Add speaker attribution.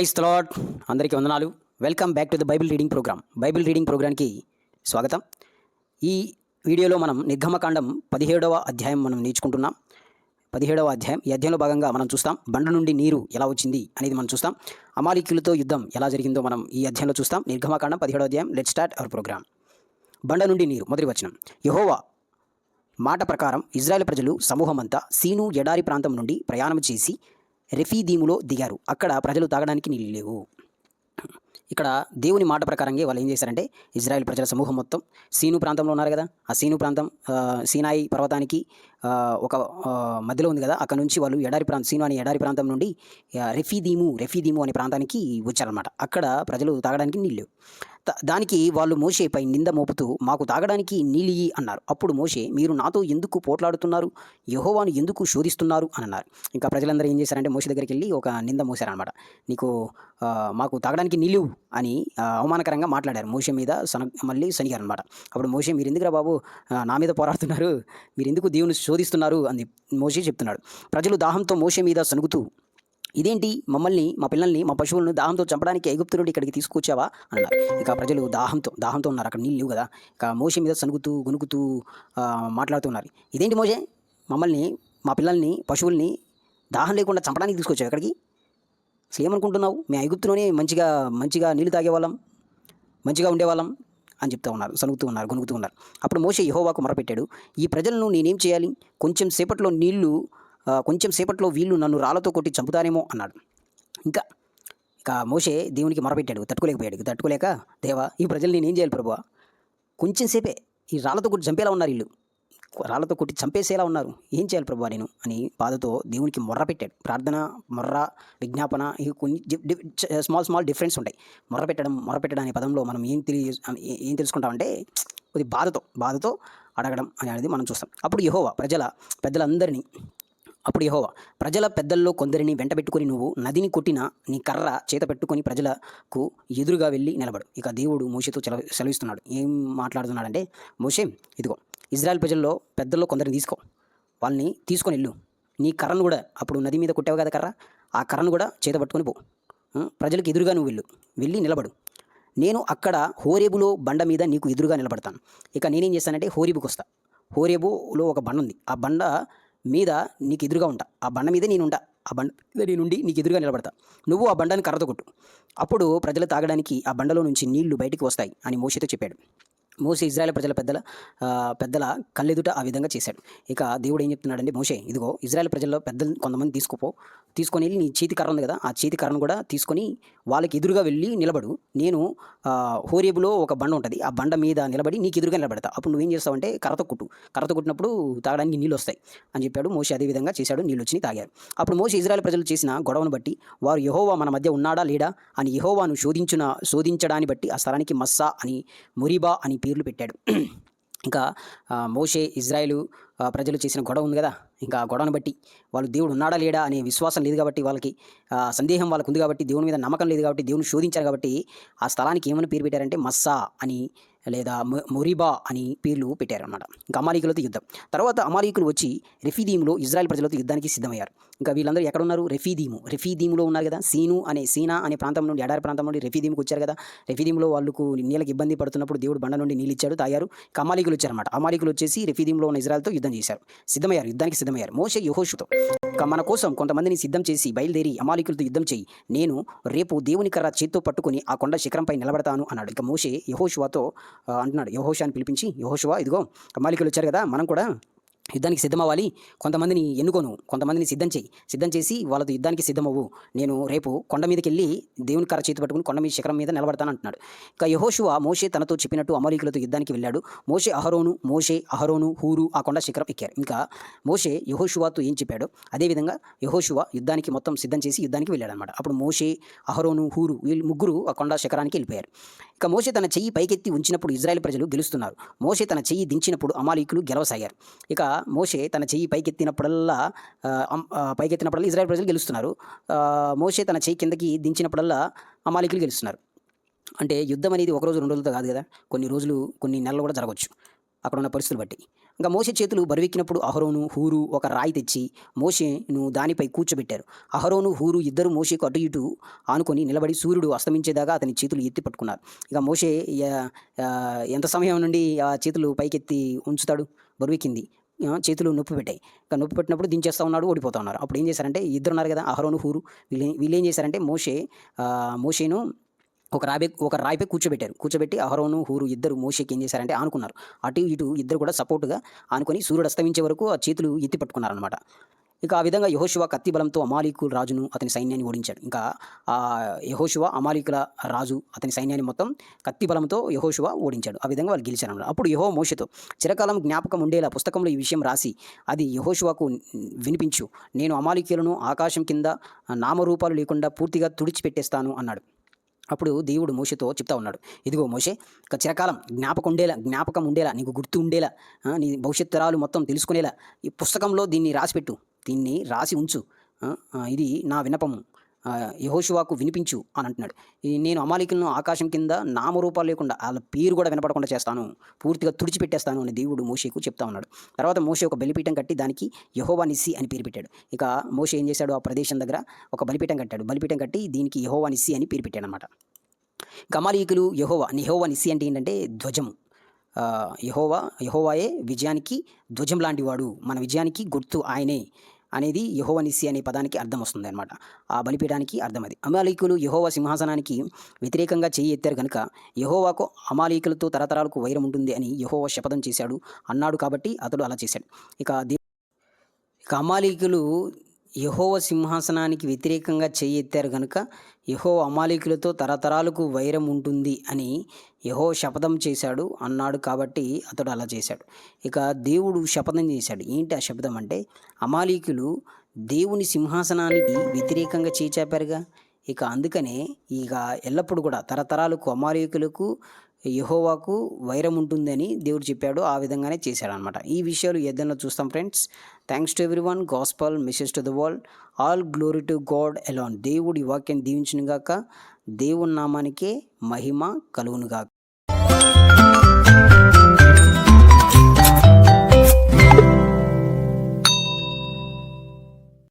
Speaker 1: Price తలాడ్ అందరికీ వందనాలు. Welcome back to the Bible reading programme Bible reading ప్రోగ్రామ్కి స్వాగతం. ఈ వీడియోలో మనం నిర్గమకాండం పదిహేడవ అధ్యాయం మనం నేర్చుకుంటున్నాం. పదిహేడవ అధ్యాయం ఈ అధ్యాయంలో భాగంగా మనం చూస్తాం బండ నుండి నీరు ఎలా వచ్చింది అనేది మనం చూస్తాం అమాలికులతో యుద్ధం ఎలా జరిగిందో మనం ఈ అధ్యాయంలో చూస్తాం. నిర్గమకాండం పదిహేడవ అధ్యాయం లెట్ స్టార్ట్ అవర్ ప్రోగ్రామ్ బండ నుండి నీరు మొదటి వచనం. యహోవా మాట ప్రకారం ఇజ్రాయెల్ ప్రజలు సమూహమంతా సీను ఎడారి ప్రాంతం నుండి ప్రయాణం చేసి రెఫీదీములో దిగారు. అక్కడ ప్రజలు తాగడానికి నీళ్ళు లేవు. ఇక్కడ దేవుని మాట ప్రకారంగా వాళ్ళు ఏం చేశారంటే ఇజ్రాయెల్ ప్రజల సమూహం మొత్తం సీను ప్రాంతంలో ఉన్నారు కదా. ఆ సీను ప్రాంతం సీనాయి పర్వతానికి ఒక మధ్యలో ఉంది కదా. అక్కడ నుంచి వాళ్ళు ఎడారి ప్రాంతం సీను అనే ఎడారి ప్రాంతం నుండి రెఫీదీము రెఫీదీము అనే ప్రాంతానికి వచ్చారనమాట అక్కడ ప్రజలు తాగడానికి నీళ్ళు లేవు. దానికి వాళ్ళు మోషేపై నింద మోపుతూ మాకు తాగడానికి నీలియి అన్నారు. అప్పుడు మోషే మీరు నాతో ఎందుకు పోట్లాడుతున్నారు? యహోవాను ఎందుకు శోధిస్తున్నారు? అని అన్నారు. ఇంకా ప్రజలందరూ ఏం చేశారంటే మోషే దగ్గరికి వెళ్ళి ఒక నింద మోసారనమాట నీకు మాకు తాగడానికి నీళ్ళు అని అవమానకరంగా మాట్లాడారు. మోషే మీద సన మళ్ళీ సనిగారు అనమాట అప్పుడు మోషే మీరు ఎందుకురా బాబు నా మీద పోరాడుతున్నారు? మీరు ఎందుకు దేవుని శోధిస్తున్నారు? అని మోషే చెప్తున్నాడు. ప్రజలు దాహంతో మోషే మీద సనుగుతూ ఇదేంటి? మమ్మల్ని మా పిల్లల్ని మా పశువులను దాహంతో చంపడానికి ఐగుప్తు నుండి ఇక్కడికి తీసుకొచ్చావా? అన్నారు. ఇక ప్రజలు దాహంతో దాహంతో ఉన్నారు. అక్కడ నీళ్ళు కదా. ఇక మోషే మీద సనుగుతూ గునుకుతూ మాట్లాడుతున్నారు ఇదేంటి మోషే? మమ్మల్ని మా పిల్లల్ని పశువుల్ని దాహం లేకుండా చంపడానికి తీసుకొచ్చావు ఇక్కడికి అసలు ఏమనుకుంటున్నావు? మేము ఐగుప్తులోనే మంచిగా మంచిగా నీళ్ళు తాగేవాళ్ళం మంచిగా ఉండేవాళ్ళం అని చెప్తూ ఉన్నారు. సనుగుతూ ఉన్నారు గునుగుతూ ఉన్నారు. అప్పుడు మోషే యహోవాకు మొరపెట్టాడు. ఈ ప్రజలను నేనేం చేయాలి? కొంచెం సేపట్లో నీళ్ళు కొంచెం సేపట్లో వీళ్ళు నన్ను రాళ్ళతో కొట్టి చంపుతారేమో అన్నాడు. ఇంకా ఇక మోషే దేవునికి మొరపెట్టాడు తట్టుకోలేకపోయాడు. తట్టుకోలేక దేవా ఈ ప్రజలు ఏం చేయాలి ప్రభు కొంచెం సేపే ఈ రాళ్ళతో కొట్టి చంపేలా ఉన్నారు వీళ్ళు. రాళ్ళతో కొట్టి చంపేసేలా ఉన్నారు. ఏం చేయాలి ప్రభు నేను? అని బాధతో దేవునికి మొర్ర పెట్టాడు ప్రార్థన మొర్ర విజ్ఞాపన ఇవి కొన్ని స్మాల్ స్మాల్ డిఫరెన్స్ ఉంటాయి. మొర్ర పెట్టడం మొర్ర పెట్టడం అనే పదంలో మనం ఏం తెలియ ఏం తెలుసుకుంటామంటే కొద్ది బాధతో బాధతో అడగడం అనేది మనం చూస్తాం. అప్పుడు యహోవా ప్రజల పెద్దలందరినీ అప్పుడు యహోవా ప్రజల పెద్దల్లో కొందరిని వెంటబెట్టుకుని నువ్వు నదిని కొట్టిన నీ కర్ర చేత పెట్టుకొని ప్రజలకు ఎదురుగా వెళ్ళి నిలబడు. ఇక దేవుడు మోషేతో చెల సెలవిస్తున్నాడు. ఏం మాట్లాడుతున్నాడంటే మోషే ఇదిగో ఇజ్రాయెల్ ప్రజల్లో పెద్దల్లో కొందరిని తీసుకో. వాళ్ళని తీసుకొని వెళ్ళు. నీ కర్రను కూడా అప్పుడు నది మీద కొట్టావు కదా కర్ర? ఆ కర్రను కూడా చేత పట్టుకొని పో. ప్రజలకు ఎదురుగా నువ్వు వెళ్ళు. వెళ్ళి నిలబడు. నేను అక్కడ హోరేబులో బండ మీద నీకు ఎదురుగా నిలబడతాను. ఇక నేనేం చేస్తానంటే హోరేబుకి వస్తా హోరేబులో ఒక బండ ఉంది. ఆ బండ మీద నీకు ఎదురుగా ఉంటా. ఆ బండ మీదే నేను ఉంటా. ఆ బండ మీద నేనుండి నీకు ఎదురుగా నిలబడతా. నువ్వు ఆ బండాన్ని కర్రతో కొట్టు అప్పుడు ప్రజలు తాగడానికి ఆ బండలో నుంచి నీళ్ళు బయటికి వస్తాయి అని మోషేతో చెప్పాడు. మోసే ఇజ్రాయెల్ ప్రజల పెద్దల పెద్దల కళ్ళెదుట ఆ విధంగా చేశాడు. ఇక దేవుడు ఏం చెప్తున్నాడండి మోషే ఇదిగో ఇజ్రాయెల్ ప్రజల్లో పెద్దలు కొంతమంది తీసుకుపో తీసుకొని వెళ్ళి నీ చేతి కర్ర ఉంది కదా ఆ చేతి కర్రను కూడా తీసుకొని వాళ్ళకి ఎదురుగా వెళ్ళి నిలబడు. నేను హోరేబులో ఒక బండ ఉంటుంది ఆ బండ మీద నిలబడి నీకు ఎదురుగా నిలబడతా. అప్పుడు నువ్వేం చేస్తావంటే కర్రతో కుట్టు. కర్రతో కుట్టినప్పుడు తాగడానికి నీళ్ళు వస్తాయి అని చెప్పాడు. మోషే అదే విధంగా చేశాడు నీళ్ళు వచ్చి తాగారు. అప్పుడు మోసే ఇజ్రాయెల్ ప్రజలు చేసిన గొడవను బట్టి వారు యహోవా మన మధ్య ఉన్నాడా లేడా అని యహోవాను శోధించిన శోధించడాన్ని బట్టి ఆ స్థలానికి మస్సా అని మురిబా అని పేర్లు పెట్టాడు. ఇంకా మోషే ఇజ్రాయెలు ప్రజలు చేసిన గొడవ ఉంది కదా? ఇంకా గొడవను బట్టి వాళ్ళు దేవుడు ఉన్నాడా లేడా అనే విశ్వాసం లేదు కాబట్టి వాళ్ళకి సందేహం వాళ్ళకు ఉంది కాబట్టి దేవుని మీద నమ్మకం లేదు కాబట్టి దేవుని శోధించారు కాబట్టి ఆ స్థలానికి ఏమని పేరు పెట్టారంటే మస్సా అని లేదా మొరిబా అని పేర్లు పెట్టారనమాట ఇంకా అమాలీకులతో యుద్ధం. తర్వాత అమాలీకులు వచ్చి రెఫీదీములో ఇజ్రాయెల్ ప్రజలతో యుద్ధానికి సిద్ధమయ్యారు. ఇంకా వీళ్ళందరూ ఎక్కడ ఉన్నారు రెఫీదీము. రెఫీదీములో ఉన్నారు కదా? సీను అనే సీనా అనే ప్రాంతం నుండి ఎడారి ప్రాంతం నుండి రెఫీదీముకు వచ్చారు కదా? రెఫీదీములో వాళ్ళకు నీళ్ళకి ఇబ్బంది పడుతున్నప్పుడు దేవుడు బండ నుండి నీళ్ళు ఇచ్చాడు తాయారు ఇక అమాలీకులు వచ్చారన్నమాట. అమాలీకులు వచ్చేసి రెఫీదీములో ఉన్న ఇజ్రాయల్తో యుద్ధం చేశారు. సిద్ధమయ్యారు. యుద్ధానికి సిద్ధమయ్యారు. మోసే యహోషుతో. మన కోసం కొంతమందిని సిద్ధం చేసి బయలుదేరి అమాలికులతో యుద్ధం చేయి. నేను రేపు దేవుని కర్ర చేత్తో పట్టుకుని ఆ కొండ శిఖరంపై నిలబడతాను అన్నాడు. ఇక మోషే యహోషువాతో అంటున్నాడు. యహోషాని పిలిపించి యహోషువా ఇదిగో అమాలికులు వచ్చారు కదా మనం కూడా యుద్ధానికి సిద్ధమవ్వాలి. కొంతమందిని ఎన్నుకోను. కొంతమందిని సిద్ధం చేయి. సిద్ధం చేసి వాళ్ళతో యుద్ధానికి సిద్ధమవ్వు. నేను రేపు కొండ మీదకి వెళ్ళి దేవుని కర్ర చేతి పట్టుకుని కొండ మీద శిఖరం మీద నిలబడతాను అంటున్నాడు. ఇక యహోషువ మోషే తనతో చెప్పినట్టు అమలీకులతో యుద్ధానికి వెళ్ళాడు. మోషే అహరోను మోషే అహరోను హూరు ఆ కొండ శిఖరం ఎక్కారు. ఇంకా మోషే యహోషువాతో ఏం చెప్పాడో అదేవిధంగా యహోషువ యుద్ధానికి మొత్తం సిద్ధం చేసి యుద్ధానికి వెళ్ళాడు అనమాట అప్పుడు మోషే అహరోను హూరు వీళ్ళు ముగ్గురు ఆ కొండ శిఖరానికి వెళ్ళిపోయారు. ఇక మోషే తన చెయ్యి పైకెత్తి ఉంచినప్పుడు ఇజ్రాయెల్ ప్రజలు గెలుస్తున్నారు. మోషే తన చెయ్యి దించినప్పుడు అమాలీకులు గెలవసాగారు. ఇక మోషే తన చెయ్యి పైకెత్తినప్పుడల్లా పైకెత్తినప్పుడల్లా ఇజ్రాయెల్ ప్రజలు గెలుస్తున్నారు. మోషే తన చెయ్యి కిందకి దించినప్పుడల్లా అమాలికులు గెలుస్తున్నారు. అంటే యుద్ధం అనేది ఒక రోజు రెండు రోజులతో కాదు కదా కొన్ని రోజులు కొన్ని నెలలు కూడా జరగవచ్చు అక్కడ ఉన్న పరిస్థితులు బట్టి. ఇంకా మోసే చేతులు బరువెక్కినప్పుడు అహరోను హూరు ఒక రాయి తెచ్చి మోషేను దానిపై కూర్చోబెట్టారు. అహరోను హూరు ఇద్దరు మోషేకు అటు ఇటు ఆనుకొని నిలబడి సూర్యుడు అస్తమించేదాకా అతని చేతులు ఎత్తి పట్టుకున్నారు. ఇక మోషే ఎంత సమయం నుండి ఆ చేతులు పైకెత్తి ఉంచుతాడు? బరువెక్కింది. చేతులు నొప్పి పెట్టాయి. ఇక నొప్పి పెట్టినప్పుడు దించేస్తా ఉన్నాడు ఓడిపోతా ఉన్నారు. అప్పుడు ఏం చేశారంటే ఇద్దరు ఉన్నారు కదా అహరోను హూరు. వీళ్ళు వీళ్ళు ఏం చేశారంటే మోషే మోషేను ఒక రాబే ఒక రాయిపై కూర్చోబెట్టారు. కూర్చోబెట్టి అహరోను హూరు ఇద్దరు మోషేకి ఏం చేశారంటే ఆనుకున్నారు. అటు ఇటు ఇద్దరు కూడా సపోర్టుగా ఆనుకొని సూర్యుడు అస్తమించే వరకు ఆ చేతులు ఎత్తి పట్టుకున్నారనమాట ఇక ఆ విధంగా యహోశివ కత్తి బలంతో అమాలీకుల రాజును అతని సైన్యాన్ని ఓడించాడు. ఇంకా ఆ యహోశివ అమాలీకుల రాజు అతని సైన్యాన్ని మొత్తం కత్తి బలంతో యహోశివ ఓడించాడు. ఆ విధంగా వాళ్ళు గెలిచారు అప్పుడు యహో మోషతో చిరకాలం జ్ఞాపకం ఉండేలా పుస్తకంలో ఈ విషయం రాసి అది యహోశివకు వినిపించు. నేను అమాలీకులను ఆకాశం కింద నామరూపాలు లేకుండా పూర్తిగా తుడిచిపెట్టేస్తాను అన్నాడు. అప్పుడు దేవుడు మోషతో చెప్తా ఉన్నాడు. ఇదిగో మోషే ఇక చిరకాలం జ్ఞాపకం ఉండేలా జ్ఞాపకం ఉండేలా నీకు గుర్తు ఉండేలా నీ భవిష్యత్తు తరాలు మొత్తం తెలుసుకునేలా ఈ పుస్తకంలో దీన్ని రాసిపెట్టు. దీన్ని రాసి ఉంచు. ఇది నా వినపము యహోశివాకు వినిపించు అని అంటున్నాడు. ఈ నేను అమాలికులను ఆకాశం కింద నామరూపాలు లేకుండా వాళ్ళ పేరు కూడా వినపడకుండా చేస్తాను. పూర్తిగా తుడిచిపెట్టేస్తాను అని దేవుడు మోషేకు చెప్తా ఉన్నాడు. తర్వాత మోషే ఒక బలిపీఠం కట్టి దానికి యహోవా నిస్సి అని పేరు పెట్టాడు. ఇక మోషే ఏం చేశాడు? ఆ ప్రదేశం దగ్గర ఒక బలిపీఠం కట్టాడు. బలిపీఠం కట్టి దీనికి యహోవా నిస్సి అని పేరు పెట్టాడు అనమాట గమాలీకులు యహోవా యహోవా నిస్సి అంటే ఏంటంటే ధ్వజము. యహోవా యహోవాయే విజయానికి ధ్వజం లాంటివాడు మన విజయానికి గుర్తు ఆయనే. అనేది యహోవనిసి అనే పదానికి అర్థం వస్తుంది అనమాట ఆ బలిపీఠానికి అర్థం అది అమాలీకులు యహోవ సింహాసనానికి వ్యతిరేకంగా చేయి ఎత్తారు కనుక యహోవాకు అమాలీకులతో తరతరాలకు వైరం ఉంటుంది అని యహోవ శపథం చేశాడు. అన్నాడు కాబట్టి అతడు అలా చేశాడు. ఇక ఇక అమాలీకులు యహోవ సింహాసనానికి వ్యతిరేకంగా చేయి ఎత్తారు కనుక యహో అమాలీకులతో తరతరాలకు వైరం ఉంటుంది అని యహో శపథం చేశాడు అన్నాడు కాబట్టి అతడు అలా చేశాడు. ఇక దేవుడు శపథం చేశాడు. ఏంటి ఆ శపథం అంటే అమాలీకులు దేవుని సింహాసనానికి వ్యతిరేకంగా చేయి ఇక అందుకనే ఇక ఎల్లప్పుడూ కూడా తరతరాలకు అమాలీకులకు యహోవాకు వైరం ఉంటుందని దేవుడు చెప్పాడు ఆ విధంగానే చేశాడు అనమాట ఈ విషయాలు ఏదైనా చూస్తాం friends. Thanks to everyone gospel message to the world all glory to God Elon దేవుడి వాక్యం దీవించినగాక. దేవుని నామానికే మహిమ కలుగునుగాక.